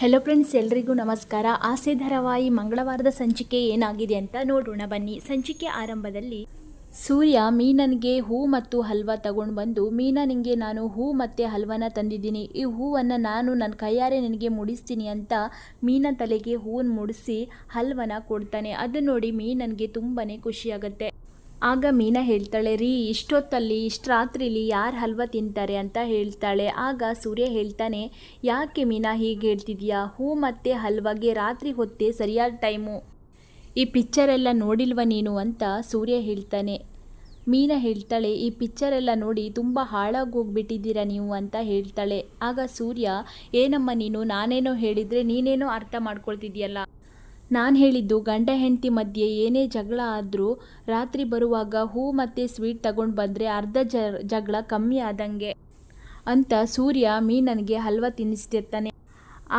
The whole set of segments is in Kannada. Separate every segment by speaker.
Speaker 1: ಹೆಲೋ ಫ್ರೆಂಡ್ಸ್ ಎಲ್ರಿಗೂ ನಮಸ್ಕಾರ. ಆಸೆ ಧಾರಾವಾಹಿ ಮಂಗಳವಾರದ ಸಂಚಿಕೆ ಏನಾಗಿದೆ ಅಂತ ನೋಡೋಣ. ಬನ್ನಿ, ಸಂಚಿಕೆ ಆರಂಭದಲ್ಲಿ ಸೂರ್ಯ ಮೀನನಿಗೆ ಹೂ ಮತ್ತು ಹಲ್ವ ತಗೊಂಡು ಬಂದು, ಮೀನಾ ನಿನಗೆ ನಾನು ಹೂ ಮತ್ತು ಹಲ್ವನ ತಂದಿದ್ದೀನಿ. ಈ ಹೂವನ್ನು ನಾನು ನನ್ನ ಕೈಯಾರೆ ನಿನಗೆ ಮುಡಿಸ್ತೀನಿ ಅಂತ ಮೀನ ತಲೆಗೆ ಹೂವನ್ನು ಮುಡಿಸಿ ಹಲ್ವನ ಕೊಡ್ತಾನೆ. ಅದು ನೋಡಿ ಮೀನನಿಗೆ ತುಂಬಾ ಖುಷಿಯಾಗುತ್ತೆ. ಆಗ ಮೀನಾ ಹೇಳ್ತಾಳೆ, ರೀ, ಇಷ್ಟೊತ್ತಲ್ಲಿ ಇಷ್ಟು ರಾತ್ರಿಲಿ ಯಾರು ಹಲ್ವ ತಿಂತಾರೆ ಅಂತ ಹೇಳ್ತಾಳೆ. ಆಗ ಸೂರ್ಯ ಹೇಳ್ತಾನೆ, ಯಾಕೆ ಮೀನಾ ಹೀಗೆ ಹೇಳ್ತಿದ್ಯಾ? ಹೂ ಮತ್ತು ಹಲ್ವಾಗೆ ರಾತ್ರಿ ಹೊತ್ತೇ ಸರಿಯಾದ ಟೈಮು. ಈ ಪಿಕ್ಚರೆಲ್ಲ ನೋಡಿಲ್ವ ನೀನು? ಅಂತ ಸೂರ್ಯ ಹೇಳ್ತಾನೆ. ಮೀನಾ ಹೇಳ್ತಾಳೆ, ಈ ಪಿಕ್ಚರೆಲ್ಲ ನೋಡಿ ತುಂಬ ಹಾಳಾಗಿ ಹೋಗ್ಬಿಟ್ಟಿದ್ದೀರಾ ನೀವು? ಅಂತ ಹೇಳ್ತಾಳೆ. ಆಗ ಸೂರ್ಯ, ಏನಮ್ಮ ನೀನು? ನಾನೇನೋ ಹೇಳಿದರೆ ನೀನೇನೋ ಅರ್ಥ ಮಾಡ್ಕೊಳ್ತಿದ್ಯಲ್ಲ? ನಾನು ಹೇಳಿದ್ದು, ಗಂಡ ಹೆಂಡತಿ ಮಧ್ಯೆ ಏನೇ ಜಗಳ ಆದರೂ ರಾತ್ರಿ ಬರುವಾಗ ಹೂ ಮತ್ತು ಸ್ವೀಟ್ ತಗೊಂಡು ಬಂದರೆ ಅರ್ಧ ಜಗಳ ಕಮ್ಮಿ ಆದಂಗೆ ಅಂತ ಸೂರ್ಯ ಮೀನನಿಗೆ ಹಲ್ವ ತಿನ್ನಿಸ್ತಿರ್ತಾನೆ.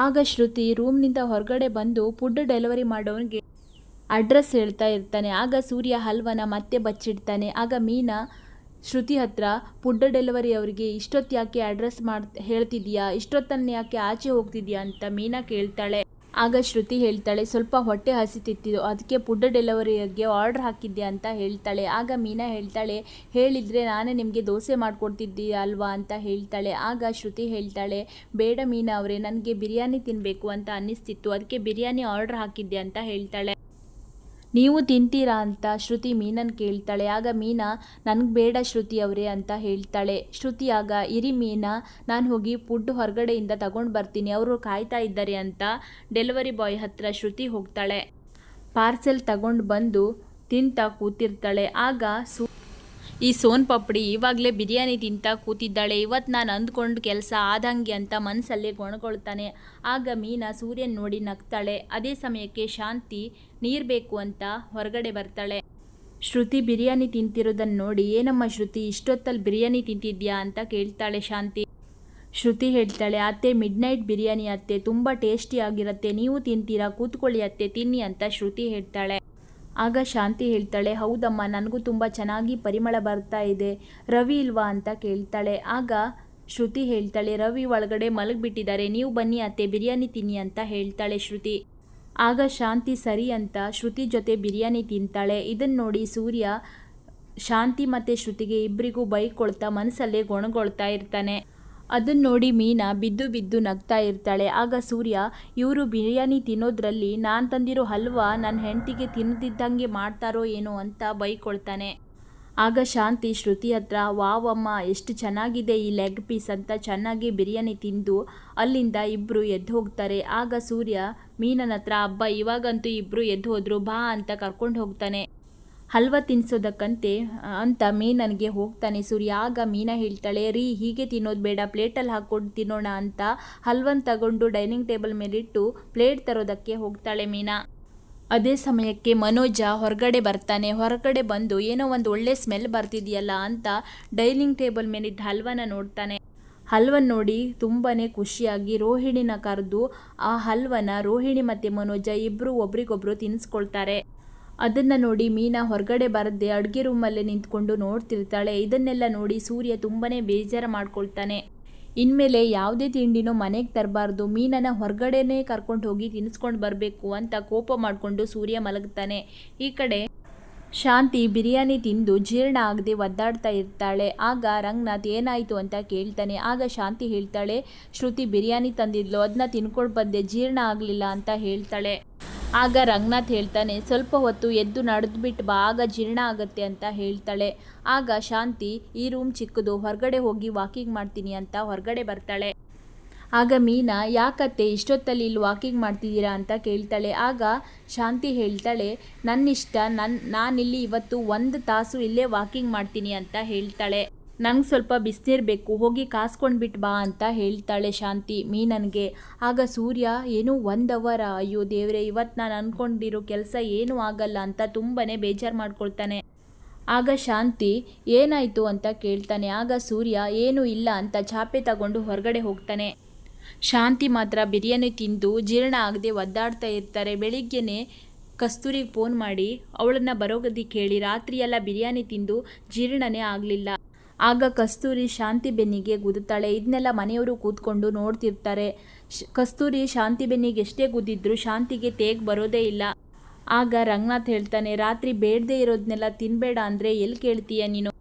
Speaker 1: ಆಗ ಶ್ರುತಿ ರೂಮ್ನಿಂದ ಹೊರಗಡೆ ಬಂದು ಫುಡ್ ಡೆಲಿವರಿ ಮಾಡೋನಿಗೆ ಅಡ್ರೆಸ್ ಹೇಳ್ತಾ ಇರ್ತಾನೆ. ಆಗ ಸೂರ್ಯ ಹಲ್ವನ ಮತ್ತೆ ಬಚ್ಚಿಡ್ತಾನೆ. ಆಗ ಮೀನಾ, ಶ್ರುತಿ ಹತ್ರ, ಫುಡ್ ಡೆಲಿವರಿ ಅವರಿಗೆ ಇಷ್ಟೊತ್ತು ಯಾಕೆ ಅಡ್ರೆಸ್ ಮಾಡ್ ಹೇಳ್ತಿದ್ಯಾ ಇಷ್ಟೊತ್ತನ್ನು ಯಾಕೆ ಆಚೆ ಹೋಗ್ತಿದ್ಯಾ ಅಂತ ಮೀನಾ ಕೇಳ್ತಾಳೆ. ಆಗ ಶ್ರುತಿ ಹೇಳ್ತಾಳೆ, ಸ್ವಲ್ಪ ಹೊಟ್ಟೆ ಹಸಿತಿತ್ತಿದ್ದು ಅದಕ್ಕೆ ಫುಡ್ ಡೆಲಿವರಿಗೆ ಆರ್ಡ್ರ್ ಹಾಕಿದ್ದೆ ಅಂತ ಹೇಳ್ತಾಳೆ. ಆಗ ಮೀನಾ ಹೇಳ್ತಾಳೆ, ಹೇಳಿದರೆ ನಾನೇ ನಿಮಗೆ ದೋಸೆ ಮಾಡಿಕೊಡ್ತಿದ್ದೀಯ ಅಲ್ವಾ? ಅಂತ ಹೇಳ್ತಾಳೆ. ಆಗ ಶ್ರುತಿ ಹೇಳ್ತಾಳೆ, ಬೇಡ ಮೀನಾ ಅವರೇ, ನನಗೆ ಬಿರಿಯಾನಿ ತಿನ್ನಬೇಕು ಅಂತ ಅನ್ನಿಸ್ತಿತ್ತು ಅದಕ್ಕೆ ಬಿರಿಯಾನಿ ಆರ್ಡ್ರ್ ಹಾಕಿದ್ದೆ ಅಂತ ಹೇಳ್ತಾಳೆ. ನೀವು ತಿಂತೀರಾ ಅಂತ ಶ್ರುತಿ ಮೀನನ್ನು ಕೇಳ್ತಾಳೆ. ಆಗ ಮೀನಾ, ನನಗೆ ಬೇಡ ಶ್ರುತಿ ಅವರೇ ಅಂತ ಹೇಳ್ತಾಳೆ. ಶ್ರುತಿ ಆಗ, ಇರಿ ಮೀನಾ, ನಾನು ಹೋಗಿ ಫುಡ್ ಹೊರಗಡೆಯಿಂದ ತಗೊಂಡು ಬರ್ತೀನಿ, ಅವರು ಕಾಯ್ತಾ ಇದ್ದಾರೆ ಅಂತ ಡೆಲಿವರಿ ಬಾಯ್ ಹತ್ರ ಶ್ರುತಿ ಹೋಗ್ತಾಳೆ. ಪಾರ್ಸೆಲ್ ತಗೊಂಡು ಬಂದು ತಿಂತ ಕೂತಿರ್ತಾಳೆ. ಆಗ ಸು ಈ ಸೋನ್ ಪಾಪಡಿ ಇವಾಗಲೇ ಬಿರಿಯಾನಿ ತಿಂತಾ ಕೂತಿದ್ದಾಳೆ. ಇವತ್ತು ನಾನು ಅಂದ್ಕೊಂಡು ಕೆಲಸ ಆದಂಗೆ ಅಂತ ಮನಸ್ಸಲ್ಲೇ ಗೊಣಗೊಳ್ತಾನೆ ಆಗ ಮೀನಾ ಸೂರ್ಯನ ನೋಡಿ ನಗ್ತಾಳೆ. ಅದೇ ಸಮಯಕ್ಕೆ ಶಾಂತಿ ನೀರು ಬೇಕು ಅಂತ ಹೊರಗಡೆ ಬರ್ತಾಳೆ. ಶ್ರುತಿ ಬಿರಿಯಾನಿ ತಿಂತಿರೋದನ್ನು ನೋಡಿ, ಏನಮ್ಮ ಶ್ರುತಿ ಇಷ್ಟೊತ್ತಲ್ಲಿ ಬಿರಿಯಾನಿ ತಿಂತಿದ್ಯಾ? ಅಂತ ಕೇಳ್ತಾಳೆ ಶಾಂತಿ. ಶ್ರುತಿ ಹೇಳ್ತಾಳೆ, ಅತ್ತೆ ಮಿಡ್ ನೈಟ್ ಬಿರಿಯಾನಿ ಅತ್ತೆ, ತುಂಬ ಟೇಸ್ಟಿ ಆಗಿರುತ್ತೆ. ನೀವು ತಿಂತೀರಾ? ಕೂತ್ಕೊಳ್ಳಿ ಅತ್ತೆ, ತಿನ್ನಿ ಅಂತ ಶ್ರುತಿ ಹೇಳ್ತಾಳೆ. ಆಗ ಶಾಂತಿ ಹೇಳ್ತಾಳೆ, ಹೌದಮ್ಮ, ನನಗೂ ತುಂಬ ಚೆನ್ನಾಗಿ ಪರಿಮಳ ಬರ್ತಾ ಇದೆ, ರವಿ ಇಲ್ವಾ ಅಂತ ಕೇಳ್ತಾಳೆ. ಆಗ ಶ್ರುತಿ ಹೇಳ್ತಾಳೆ, ರವಿ ಒಳಗಡೆ ಮಲಗಿಬಿಟ್ಟಿದ್ದಾರೆ, ನೀವು ಬನ್ನಿ ಅತ್ತೆ, ಬಿರಿಯಾನಿ ತಿನ್ನಿ ಅಂತ ಹೇಳ್ತಾಳೆ ಶ್ರುತಿ. ಆಗ ಶಾಂತಿ, ಸರಿ ಅಂತ ಶ್ರುತಿ ಜೊತೆ ಬಿರಿಯಾನಿ ತಿಂತಾಳೆ. ಇದನ್ನು ನೋಡಿ ಸೂರ್ಯ ಶಾಂತಿ ಮತ್ತು ಶ್ರುತಿಗೆ ಇಬ್ಬರಿಗೂ ಬೈಕೊಳ್ತಾ ಮನಸ್ಸಲ್ಲೇ ಗೊಣಗೊಳ್ತಾ ಇರ್ತಾನೆ. ಅದನ್ನು ನೋಡಿ ಮೀನಾ ಬಿದ್ದು ಬಿದ್ದು ನಗ್ತಾ ಇರ್ತಾಳೆ. ಆಗ ಸೂರ್ಯ, ಇವರು ಬಿರಿಯಾನಿ ತಿನ್ನೋದ್ರಲ್ಲಿ ನಾನು ತಂದಿರೋ ಹಲ್ವಾ ನನ್ನ ಹೆಂಡತಿಗೆ ತಿನ್ನದಿದ್ದಂಗೆ ಮಾಡ್ತಾರೋ ಏನೋ ಅಂತ ಬೈಕೊಳ್ತಾನೆ. ಆಗ ಶಾಂತಿ ಶ್ರುತಿ ಹತ್ರ ವಾವಮ್ಮ ಎಷ್ಟು ಚೆನ್ನಾಗಿದೆ ಈ ಲೆಗ್ ಪೀಸ್ ಅಂತ ಚೆನ್ನಾಗಿ ಬಿರಿಯಾನಿ ತಿಂದು ಅಲ್ಲಿಂದ ಇಬ್ಬರು ಎದ್ದು ಹೋಗ್ತಾರೆ ಆಗ ಸೂರ್ಯ, ಮೀನನ ಹತ್ರ ಹಬ್ಬ ಇವಾಗಂತೂ ಇಬ್ಬರು ಎದ್ದು ಹೋದರು ಬಾ ಅಂತ ಕರ್ಕೊಂಡು ಹೋಗ್ತಾನೆ. ಹಲ್ವ ತಿನ್ನಿಸೋದಕ್ಕಂತೆ ಅಂತ ಮೀನನಿಗೆ ಹೋಗ್ತಾನೆ. ಸೂರ್ಯ, ಆಗ ಮೀನ ಹೇಳ್ತಾಳೆ, ರೀ, ಹೀಗೆ ತಿನ್ನೋದು ಬೇಡ, ಪ್ಲೇಟಲ್ಲಿ ಹಾಕ್ಕೊಂಡು ತಿನ್ನೋಣ ಅಂತ. ಹಲ್ವನ್ ತಗೊಂಡು ಡೈನಿಂಗ್ ಟೇಬಲ್ ಮೇಲಿಟ್ಟು ಪ್ಲೇಟ್ ತರೋದಕ್ಕೆ ಹೋಗ್ತಾಳೆ ಮೀನಾ. ಅದೇ ಸಮಯಕ್ಕೆ ಮನೋಜ ಹೊರಗಡೆ ಬರ್ತಾನೆ. ಹೊರಗಡೆ ಬಂದು, ಏನೋ ಒಂದು ಒಳ್ಳೆ ಸ್ಮೆಲ್ ಬರ್ತಿದೆಯಲ್ಲ ಅಂತ ಡೈನಿಂಗ್ ಟೇಬಲ್ ಮೇಲಿದ್ದ ಹಲ್ವನ ನೋಡ್ತಾನೆ. ಹಲ್ವನ್ ನೋಡಿ ತುಂಬಾ ಖುಷಿಯಾಗಿ ರೋಹಿಣಿನ ಕರೆದು ಆ ಹಲ್ವನ ರೋಹಿಣಿ ಮತ್ತು ಮನೋಜ ಇಬ್ಬರು ಒಬ್ರಿಗೊಬ್ರು ತಿನ್ನಿಸ್ಕೊಳ್ತಾರೆ ಅದನ್ನು ನೋಡಿ ಮೀನಾ ಹೊರಗಡೆ ಬರದೆ ಅಡುಗೆ ರೂಮಲ್ಲೇ ನಿಂತ್ಕೊಂಡು ನೋಡ್ತಿರ್ತಾಳೆ. ಇದನ್ನೆಲ್ಲ ನೋಡಿ ಸೂರ್ಯ ತುಂಬನೇ ಬೇಜಾರು ಮಾಡ್ಕೊಳ್ತಾನೆ. ಇನ್ಮೇಲೆ ಯಾವುದೇ ತಿಂಡಿನೂ ಮನೆಗೆ ತರಬಾರ್ದು. ಮೀನನ ಹೊರಗಡೆನೇ ಕರ್ಕೊಂಡು ಹೋಗಿ ತಿನ್ನಿಸ್ಕೊಂಡು ಬರಬೇಕು ಅಂತ ಕೋಪ ಮಾಡಿಕೊಂಡು ಸೂರ್ಯ ಮಲಗ್ತಾನೆ. ಈ ಕಡೆ ಶಾಂತಿ ಬಿರಿಯಾನಿ ತಿಂದು ಜೀರ್ಣ ಆಗದೆ ಒದ್ದಾಡ್ತಾ ಇರ್ತಾಳೆ. ಆಗ ರಂಗನಾಥ್ ಏನಾಯಿತು ಅಂತ ಕೇಳ್ತಾನೆ. ಆಗ ಶಾಂತಿ ಹೇಳ್ತಾಳೆ, ಶ್ರುತಿ ಬಿರಿಯಾನಿ ತಂದಿದ್ಲು ಅದನ್ನ ತಿನ್ಕೊಂಡು ಬಂದೆ, ಜೀರ್ಣ ಆಗಲಿಲ್ಲ ಅಂತ ಹೇಳ್ತಾಳೆ. ಆಗ ರಂಗನಾಥ್ ಹೇಳ್ತಾನೆ, ಸ್ವಲ್ಪ ಹೊತ್ತು ಎದ್ದು ನಡೆದ್ಬಿಟ್ಟು ಬಾ ಆಗ ಜೀರ್ಣ ಆಗುತ್ತೆ ಅಂತ ಹೇಳ್ತಾಳೆ. ಆಗ ಶಾಂತಿ, ಈ ರೂಮ್ ಚಿಕ್ಕದು, ಹೊರಗಡೆ ಹೋಗಿ ವಾಕಿಂಗ್ ಮಾಡ್ತೀನಿ ಅಂತ ಹೊರಗಡೆ ಬರ್ತಾಳೆ. ಆಗ ಮೀನಾ, ಯಾಕತ್ತೆ, ಇಷ್ಟೊತ್ತಲ್ಲಿ ಇಲ್ಲಿ ವಾಕಿಂಗ್ ಮಾಡ್ತಿದ್ದೀರಾ ಅಂತ ಕೇಳ್ತಾಳೆ. ಆಗ ಶಾಂತಿ ಹೇಳ್ತಾಳೆ, ನನ್ನಿಷ್ಟ ನನ್ನ ನಾನಿಲ್ಲಿ ಇವತ್ತು ಒಂದು ತಾಸು ಇಲ್ಲೇ ವಾಕಿಂಗ್ ಮಾಡ್ತೀನಿ ಅಂತ ಹೇಳ್ತಾಳೆ. ನಂಗೆ ಸ್ವಲ್ಪ ಬಿಸಿನೀರು ಬೇಕು, ಹೋಗಿ ಕಾಸ್ಕೊಂಡ್ಬಿಟ್ಟು ಬಾ ಅಂತ ಹೇಳ್ತಾಳೆ ಶಾಂತಿ ಮೀನನ್ಗೆ. ಆಗ ಸೂರ್ಯ, ಏನೂ ಒಂದು ಅವರ? ಅಯ್ಯೋ ದೇವ್ರೆ ಇವತ್ತು ನಾನು ಅಂದ್ಕೊಂಡಿರೋ ಕೆಲಸ ಏನೂ ಆಗಲ್ಲ ಅಂತ ತುಂಬಾ ಬೇಜಾರು ಮಾಡ್ಕೊಳ್ತಾನೆ. ಆಗ ಶಾಂತಿ, ಏನಾಯಿತು? ಅಂತ ಕೇಳ್ತಾನೆ. ಆಗ ಸೂರ್ಯ, ಏನೂ ಇಲ್ಲ ಅಂತ ಚಾಪೆ ತಗೊಂಡು ಹೊರಗಡೆ ಹೋಗ್ತಾನೆ. ಶಾಂತಿ ಮಾತ್ರ ಬಿರಿಯಾನಿ ತಿಂದು ಜೀರ್ಣ ಆಗದೆ ಒದ್ದಾಡ್ತಾ ಇರ್ತಾರೆ. ಬೆಳಿಗ್ಗೆನೆ ಕಸ್ತೂರಿಗೆ ಫೋನ್ ಮಾಡಿ, ಅವಳನ್ನು ಬರೋಗದಿ ಕೇಳಿ, ರಾತ್ರಿಯೆಲ್ಲ ಬಿರಿಯಾನಿ ತಿಂದು ಜೀರ್ಣನೇ ಆಗಲಿಲ್ಲ. ಆಗ ಕಸ್ತೂರಿ ಶಾಂತಿ ಬೆನ್ನಿಗೆ ಗುದ್ದುತ್ತಾಳೆ. ಇದನ್ನೆಲ್ಲ ಮನೆಯವರು ಕೂತ್ಕೊಂಡು ನೋಡ್ತಿರ್ತಾರೆ. ಕಸ್ತೂರಿ ಶಾಂತಿ ಬೆನ್ನಿಗೆ ಎಷ್ಟೇ ಗುದ್ದಿದ್ರು ಶಾಂತಿಗೆ ತೇಗ್ ಬರೋದೇ ಇಲ್ಲ. ಆಗ ರಂಗನಾಥ್ ಹೇಳ್ತಾನೆ, ರಾತ್ರಿ ಬೇಡದೇ ಇರೋದನ್ನೆಲ್ಲ ತಿನ್ಬೇಡ ಅಂದರೆ ಎಲ್ಲಿ ಕೇಳ್ತೀಯ ನೀನು?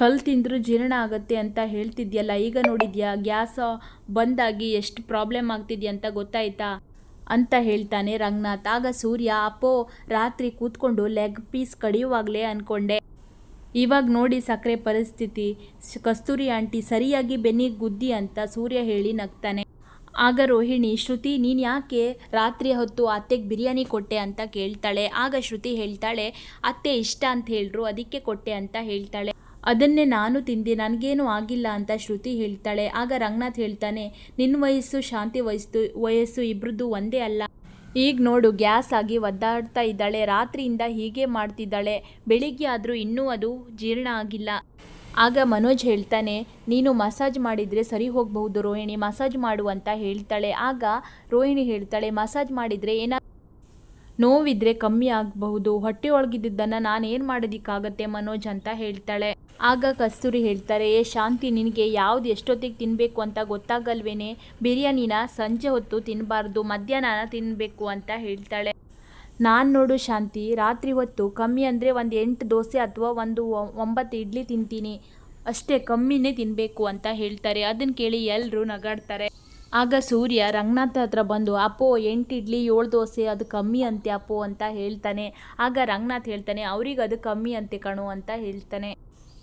Speaker 1: ಕಲ್ ತಿಂದರೂ ಜೀರ್ಣ ಆಗುತ್ತೆ ಅಂತ ಹೇಳ್ತಿದ್ಯಲ್ಲ, ಈಗ ನೋಡಿದ್ಯಾ? ಗ್ಯಾಸ್ ಬಂದಾಗಿ ಎಷ್ಟು ಪ್ರಾಬ್ಲಮ್ ಆಗ್ತಿದ್ಯಾ ಅಂತ ಗೊತ್ತಾಯ್ತಾ? ಅಂತ ಹೇಳ್ತಾನೆ ರಂಗನಾಥ್. ಆಗ ಸೂರ್ಯ, ಅಪ್ಪೋ, ರಾತ್ರಿ ಕೂತ್ಕೊಂಡು ಲೆಗ್ ಪೀಸ್ ಕಡಿಯುವಾಗಲೇ ಅಂದ್ಕೊಂಡೆ ಇವಾಗ ನೋಡಿ ಸಕ್ಕರೆ ಪರಿಸ್ಥಿತಿ. ಕಸ್ತೂರಿ ಆಂಟಿ ಸರಿಯಾಗಿ ಬೆನ್ನಿಗೆ ಗುದ್ದಿ ಅಂತ ಸೂರ್ಯ ಹೇಳಿ ನಗ್ತಾನೆ. ಆಗ ರೋಹಿಣಿ, ಶ್ರುತಿ, ನೀನು ಯಾಕೆ ರಾತ್ರಿ ಹೊತ್ತು ಅತ್ತೆಗೆ ಬಿರಿಯಾನಿ ಕೊಟ್ಟೆ ಅಂತ ಕೇಳ್ತಾಳೆ? ಆಗ ಶ್ರುತಿ ಹೇಳ್ತಾಳೆ, ಅತ್ತೆ ಇಷ್ಟ ಅಂತ ಹೇಳ್ರು, ಅದಕ್ಕೆ ಕೊಟ್ಟೆ ಅಂತ ಹೇಳ್ತಾಳೆ. ಅದನ್ನೇ ನಾನು ತಿಂದೆ, ನನಗೇನು ಆಗಿಲ್ಲ ಅಂತ ಶ್ರುತಿ ಹೇಳ್ತಾಳೆ. ಆಗ ರಂಗನಾಥ್ ಹೇಳ್ತಾನೆ ನಿನ್ನ ವಯಸ್ಸು, ಶಾಂತಿ ವಯಸ್ಸು ವಯಸ್ಸು ಇಬ್ಬರದ್ದು ಒಂದೇ ಅಲ್ಲ. ಈಗ ನೋಡು, ಗ್ಯಾಸ್ ಆಗಿ ಒದ್ದಾಡ್ತಾ ಇದ್ದಾಳೆ, ರಾತ್ರಿಯಿಂದ ಹೀಗೆ ಮಾಡ್ತಿದ್ದಾಳೆ, ಬೆಳಿಗ್ಗೆ ಆದರೂ ಇನ್ನೂ ಅದು ಜೀರ್ಣ ಆಗಿಲ್ಲ. ಆಗ ಮನೋಜ್ ಹೇಳ್ತಾನೆ, ನೀನು ಮಸಾಜ್ ಮಾಡಿದರೆ ಸರಿ ಹೋಗಬಹುದು, ರೋಹಿಣಿ ಮಸಾಜ್ ಮಾಡು ಅಂತ ಹೇಳ್ತಾಳೆ. ಆಗ ರೋಹಿಣಿ ಹೇಳ್ತಾಳೆ, ಮಸಾಜ್ ಮಾಡಿದರೆ ಏನ ನೋವಿದ್ರೆ ಕಮ್ಮಿ ಆಗಬಹುದು. ಹೊಟ್ಟೆ ಒಳಗಿದ್ದನ್ನು ನಾನು ಏನು ಮಾಡೋದಿಕ್ಕಾಗತ್ತೆ ಮನೋಜ್ ಅಂತ ಹೇಳ್ತಾಳೆ. ಆಗ ಕಸ್ತೂರಿ ಹೇಳ್ತಾರೆ, ಏ ಶಾಂತಿ, ನಿನಗೆ ಯಾವ್ದು ಎಷ್ಟೊತ್ತಿಗೆ ತಿನ್ನಬೇಕು ಅಂತ ಗೊತ್ತಾಗಲ್ವೇನೆ? ಬಿರಿಯಾನಿನ ಸಂಜೆ ಹೊತ್ತು ತಿನ್ನಬಾರ್ದು ಮಧ್ಯಾಹ್ನ ತಿನ್ನಬೇಕು ಅಂತ ಹೇಳ್ತಾಳೆ. ನಾನು ನೋಡು ಶಾಂತಿ, ರಾತ್ರಿ ಹೊತ್ತು ಕಮ್ಮಿ ಅಂದರೆ ಒಂದು ಎಂಟು ದೋಸೆ ಅಥವಾ ಒಂದು ಒಂಬತ್ತು ಇಡ್ಲಿ ತಿಂತೀನಿ. ಅಷ್ಟೇ ಕಮ್ಮಿನೇ ತಿನ್ನಬೇಕು ಅಂತ ಹೇಳ್ತಾರೆ. ಅದನ್ನು ಕೇಳಿ ಎಲ್ಲರೂ ನಗಾಡ್ತಾರೆ. ಆಗ ಸೂರ್ಯ, ರಂಗನಾಥ ಹತ್ರ ಬಂದು, ಅಪ್ಪೋ, ಎಂಟು ಇಡ್ಲಿ, ಏಳು ದೋಸೆ, ಅದು ಕಮ್ಮಿ ಅಂತೆ ಅಪ್ಪೋ ಅಂತ ಹೇಳ್ತಾನೆ. ಆಗ ರಂಗನಾಥ್ ಹೇಳ್ತಾನೆ, ಅವ್ರಿಗೆ ಅದು ಕಮ್ಮಿ ಅಂತೆ ಕಣು ಅಂತ ಹೇಳ್ತಾನೆ.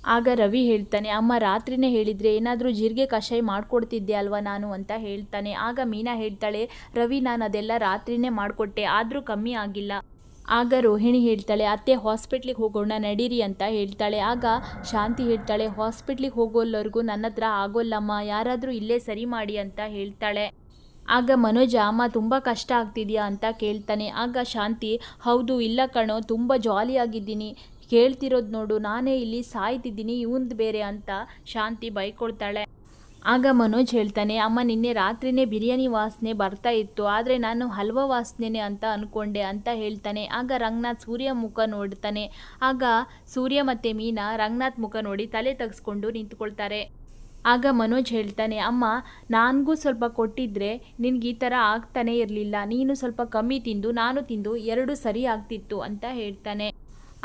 Speaker 1: ಆಗ ರವಿ ಹೇಳ್ತಾನೆ, ಅಮ್ಮ, ರಾತ್ರಿನೇ ಹೇಳಿದರೆ ಏನಾದರೂ ಜೀರಿಗೆ ಕಷಾಯ ಮಾಡಿಕೊಡ್ತಿದ್ದೆ ಅಲ್ವಾ ನಾನು ಅಂತ ಹೇಳ್ತಾನೆ. ಆಗ ಮೀನಾ ಹೇಳ್ತಾಳೆ, ರವಿ, ನಾನು ಅದೆಲ್ಲ ರಾತ್ರಿನೇ ಮಾಡಿಕೊಟ್ಟೆ, ಆದರೂ ಕಮ್ಮಿ ಆಗಿಲ್ಲ. ಆಗ ರೋಹಿಣಿ ಹೇಳ್ತಾಳೆ, ಅತ್ತೆ, ಹಾಸ್ಪಿಟ್ಲಿಗೆ ಹೋಗೋಣ, ನಡೀರಿ ಅಂತ ಹೇಳ್ತಾಳೆ. ಆಗ ಶಾಂತಿ ಹೇಳ್ತಾಳೆ, ಹಾಸ್ಪಿಟ್ಲಿಗೆ ಹೋಗೋಲ್ಲವರೆಗೂ ನನ್ನ ಹತ್ರ ಆಗೋಲ್ಲಮ್ಮ, ಯಾರಾದರೂ ಇಲ್ಲೇ ಸರಿ ಮಾಡಿ ಅಂತ ಹೇಳ್ತಾಳೆ. ಆಗ ಮನೋಜ, ಅಮ್ಮ, ತುಂಬ ಕಷ್ಟ ಆಗ್ತಿದೆಯಾ? ಅಂತ ಕೇಳ್ತಾನೆ. ಆಗ ಶಾಂತಿ, ಹೌದು, ಇಲ್ಲ ಕಣೋ, ತುಂಬ ಜಾಲಿಯಾಗಿದ್ದೀನಿ ಕೇಳ್ತಿರೋದು ನೋಡು, ನಾನೇ ಇಲ್ಲಿ ಸಾಯ್ತಿದ್ದೀನಿ ಇವಂದು ಬೇರೆ ಅಂತ ಶಾಂತಿ ಬೈಕೊಳ್ತಾಳೆ. ಆಗ ಮನೋಜ್ ಹೇಳ್ತಾನೆ, ಅಮ್ಮ, ನಿನ್ನೆ ರಾತ್ರಿನೇ ಬಿರಿಯಾನಿ ವಾಸನೆ ಬರ್ತಾ ಇತ್ತು, ಆದರೆ ನಾನು ಹಲ್ವಾ ವಾಸನೆ ಅಂತ ಅಂದ್ಕೊಂಡೆ ಅಂತ ಹೇಳ್ತಾನೆ. ಆಗ ರಂಗನಾಥ್ ಸೂರ್ಯ ಮುಖ ನೋಡ್ತಾನೆ. ಆಗ ಸೂರ್ಯ ಮತ್ತು ಮೀನಾ ರಂಗನಾಥ್ ಮುಖ ನೋಡಿ ತಲೆ ತೆಗೆಸ್ಕೊಂಡು ನಿಂತ್ಕೊಳ್ತಾರೆ. ಆಗ ಮನೋಜ್ ಹೇಳ್ತಾನೆ, ಅಮ್ಮ, ನನಗೂ ಸ್ವಲ್ಪ ಕೊಟ್ಟಿದ್ರೆ ನಿನಗೆ ಈ ಥರ ಆಗ್ತಾನೆ ಇರಲಿಲ್ಲ. ನೀನು ಸ್ವಲ್ಪ ಕಮ್ಮಿ ತಿಂದು, ನಾನು ತಿಂದು ಎರಡು ಸರಿ ಆಗ್ತಿತ್ತು ಅಂತ ಹೇಳ್ತಾನೆ.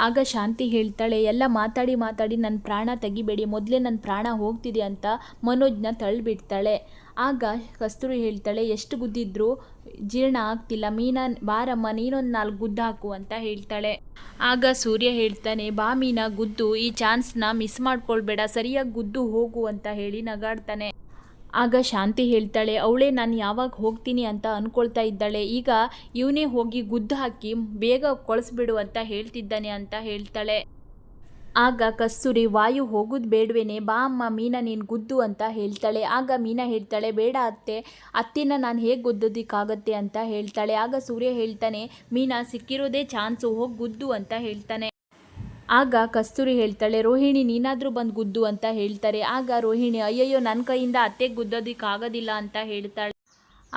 Speaker 1: ಆಗ ಶಾಂತಿ ಹೇಳ್ತಾಳೆ, ಎಲ್ಲ ಮಾತಾಡಿ ಮಾತಾಡಿ ನನ್ನ ಪ್ರಾಣ ತೆಗಿಬೇಡಿ, ಮೊದಲೇ ನನ್ನ ಪ್ರಾಣ ಹೋಗ್ತಿದೆ ಅಂತ ಮನೋಜ್ನ ತಳ್ಳಿಬಿಡ್ತಾಳೆ ಆಗ ಕಸ್ತೂರಿ ಹೇಳ್ತಾಳೆ, ಎಷ್ಟು ಗುದ್ದಿದ್ರು ಜೀರ್ಣ ಆಗ್ತಿಲ್ಲ, ಮೀನಾ, ಬಾರಮ್ಮ, ನೀನೊಂದು ನಾಲ್ಕು ಗುದ್ದು ಹಾಕು ಅಂತ ಹೇಳ್ತಾಳೆ. ಆಗ ಸೂರ್ಯ ಹೇಳ್ತಾನೆ, ಬಾ ಮೀನಾ, ಗುದ್ದು, ಈ ಚಾನ್ಸ್ನ ಮಿಸ್ ಮಾಡ್ಕೊಳ್ಬೇಡ, ಸರಿಯಾಗಿ ಗುದ್ದು ಹೋಗು ಅಂತ ಹೇಳಿ ನಗಾಡ್ತಾನೆ. ಆಗ ಶಾಂತಿ ಹೇಳ್ತಾಳೆ, ಅವಳೇ, ನಾನು ಯಾವಾಗ ಹೋಗ್ತೀನಿ ಅಂತ ಅಂದ್ಕೊಳ್ತಾ ಇದ್ದಾಳೆ. ಈಗ ಇವನೇ ಹೋಗಿ ಗುದ್ದು ಹಾಕಿ ಬೇಗ ಕೊಳಿಸ್ಬಿಡು ಅಂತ ಹೇಳ್ತಿದ್ದಾನೆ ಅಂತ ಹೇಳ್ತಾಳೆ. ಆಗ ಕಸ್ತೂರಿ, ವಾಯು ಹೋಗೋದು ಬೇಡವೇನೆ, ಬಾ ಅಮ್ಮ, ಮೀನಾ ನೀನು ಗುದ್ದು ಅಂತ ಹೇಳ್ತಾಳೆ. ಆಗ ಮೀನಾ ಹೇಳ್ತಾಳೆ, ಬೇಡ ಅತ್ತೆ, ಅತ್ತಿನ ನಾನು ಹೇಗೆ ಗುದ್ದೋದಕ್ಕಾಗತ್ತೆ? ಅಂತ ಹೇಳ್ತಾಳೆ. ಆಗ ಸೂರ್ಯ ಹೇಳ್ತಾನೆ, ಮೀನಾ, ಸಿಕ್ಕಿರೋದೇ ಚಾನ್ಸು, ಹೋಗಿ ಗುದ್ದು ಅಂತ ಹೇಳ್ತಾನೆ. ಆಗ ಕಸ್ತೂರಿ ಹೇಳ್ತಾಳೆ, ರೋಹಿಣಿ, ನೀನಾದರೂ ಬಂದು ಗುದ್ದು ಅಂತ ಹೇಳ್ತಾರೆ. ಆಗ ರೋಹಿಣಿ, ಅಯ್ಯಯ್ಯೋ ನನ್ನ ಕೈಯಿಂದ ಅತ್ತೆಗೆ ಗುದ್ದೋದಕ್ಕಾಗೋದಿಲ್ಲ ಅಂತ ಹೇಳ್ತಾಳೆ.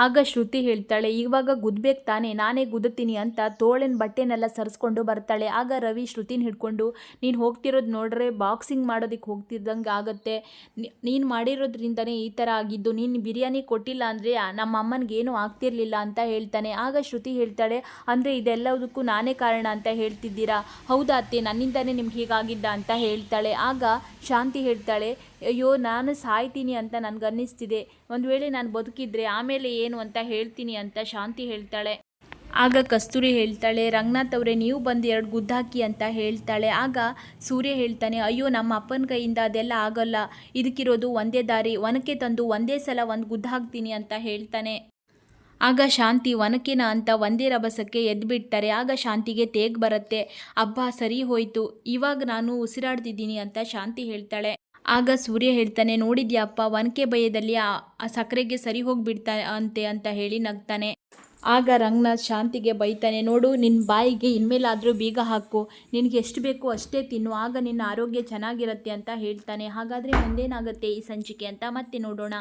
Speaker 1: ಆಗ ಶ್ರುತಿ ಹೇಳ್ತಾಳೆ, ಇವಾಗ ಗುದ್ಬೇಕು ತಾನೆ, ನಾನೇ ಗುದ್ದುತ್ತೀನಿ ಅಂತ ತೋಳಿನ ಬಟ್ಟೆನೆಲ್ಲ ಸರಿಸ್ಕೊಂಡು ಬರ್ತಾಳೆ. ಆಗ ರವಿ ಶ್ರುತಿನ ಹಿಡ್ಕೊಂಡು, ನೀನು ಹೋಗ್ತಿರೋದು ನೋಡ್ರೆ ಬಾಕ್ಸಿಂಗ್ ಮಾಡೋದಕ್ಕೆ ಹೋಗ್ತಿದ್ದಂಗೆ ಆಗುತ್ತೆ. ನೀನು ಮಾಡಿರೋದ್ರಿಂದನೇ ಈ ಥರ ಆಗಿದ್ದು. ನೀನು ಬಿರಿಯಾನಿ ಕೊಟ್ಟಿಲ್ಲ ಅಂದರೆ ನಮ್ಮ ಅಮ್ಮನಿಗೆ ಏನೂ ಆಗ್ತಿರ್ಲಿಲ್ಲ ಅಂತ ಹೇಳ್ತಾನೆ. ಆಗ ಶ್ರುತಿ ಹೇಳ್ತಾಳೆ, ಅಂದರೆ ಇದೆಲ್ಲದಕ್ಕೂ ನಾನೇ ಕಾರಣ ಅಂತ ಹೇಳ್ತಿದ್ದೀರಾ? ಹೌದಾ ಅತ್ತೆ, ನನ್ನಿಂದನೇ ನಿಮ್ಗೆ ಹೀಗಾಗಿದ್ದ ಅಂತ ಹೇಳ್ತಾಳೆ. ಆಗ ಶಾಂತಿ ಹೇಳ್ತಾಳೆ ಅಯ್ಯೋ, ನಾನು ಸಾಯ್ತೀನಿ ಅಂತ ನನಗನ್ನಿಸ್ತಿದೆ. ಒಂದು ವೇಳೆ ನಾನು ಬದುಕಿದ್ರೆ ಆಮೇಲೆ ಏನು ಅಂತ ಹೇಳ್ತೀನಿ ಅಂತ ಶಾಂತಿ ಹೇಳ್ತಾಳೆ. ಆಗ ಕಸ್ತೂರಿ ಹೇಳ್ತಾಳೆ, ರಂಗನಾಥ್ ಅವರೇ, ನೀವು ಬಂದು ಎರಡು ಗುದ್ದಾಕಿ ಅಂತ ಹೇಳ್ತಾಳೆ. ಆಗ ಸೂರ್ಯ ಹೇಳ್ತಾನೆ, ಅಯ್ಯೋ, ನಮ್ಮ ಅಪ್ಪನ ಕೈಯಿಂದ ಅದೆಲ್ಲ ಆಗಲ್ಲ. ಇದಕ್ಕಿರೋದು ಒಂದೇ ದಾರಿ. ಒನಕೆ ತಂದು ಒಂದೇ ಸಲ ಒಂದು ಗುದ್ದ ಹಾಕ್ತೀನಿ ಅಂತ ಹೇಳ್ತಾನೆ. ಆಗ ಶಾಂತಿ ಒನಕೆನ ಅಂತ ಒಂದೇ ರಭಸಕ್ಕೆ ಎದ್ಬಿಡ್ತಾರೆ. ಆಗ ಶಾಂತಿಗೆ ತೇಗ್ ಬರುತ್ತೆ. ಅಬ್ಬಾ, ಸರಿ ಹೋಯ್ತು. ಇವಾಗ ನಾನು ಉಸಿರಾಡ್ತಿದ್ದೀನಿ ಅಂತ ಶಾಂತಿ ಹೇಳ್ತಾಳೆ. ಆಗ ಸೂರ್ಯ ಹೇಳ್ತಾನೆ, ನೋಡಿದ್ಯಾಪ್ಪ ಒನಕೆ ಭಯದಲ್ಲಿ ಆ ಸಕ್ಕರೆಗೆ ಸರಿ ಹೋಗಿಬಿಡ್ತಾ, ಅಂತೆ, ಅಂತ ಹೇಳಿ ನಗ್ತಾನೆ. ಆಗ ರಂಗನಾಥ್ ಶಾಂತಿಗೆ ಬೈತಾನೆ, ನೋಡು ನಿನ್ನ ಬಾಯಿಗೆ ಇನ್ಮೇಲಾದರೂ ಬೀಗ ಹಾಕು. ನಿನಗೆ ಎಷ್ಟು ಬೇಕೋ ಅಷ್ಟೇ ತಿನ್ನು. ಆಗ ನಿನ್ನ ಆರೋಗ್ಯ ಚೆನ್ನಾಗಿರುತ್ತೆ, ಅಂತ ಹೇಳ್ತಾನೆ. ಹಾಗಾದರೆ ಮುಂದೇನಾಗುತ್ತೆ ಈ ಸಂಚಿಕೆ ಅಂತ ಮತ್ತೆ ನೋಡೋಣ.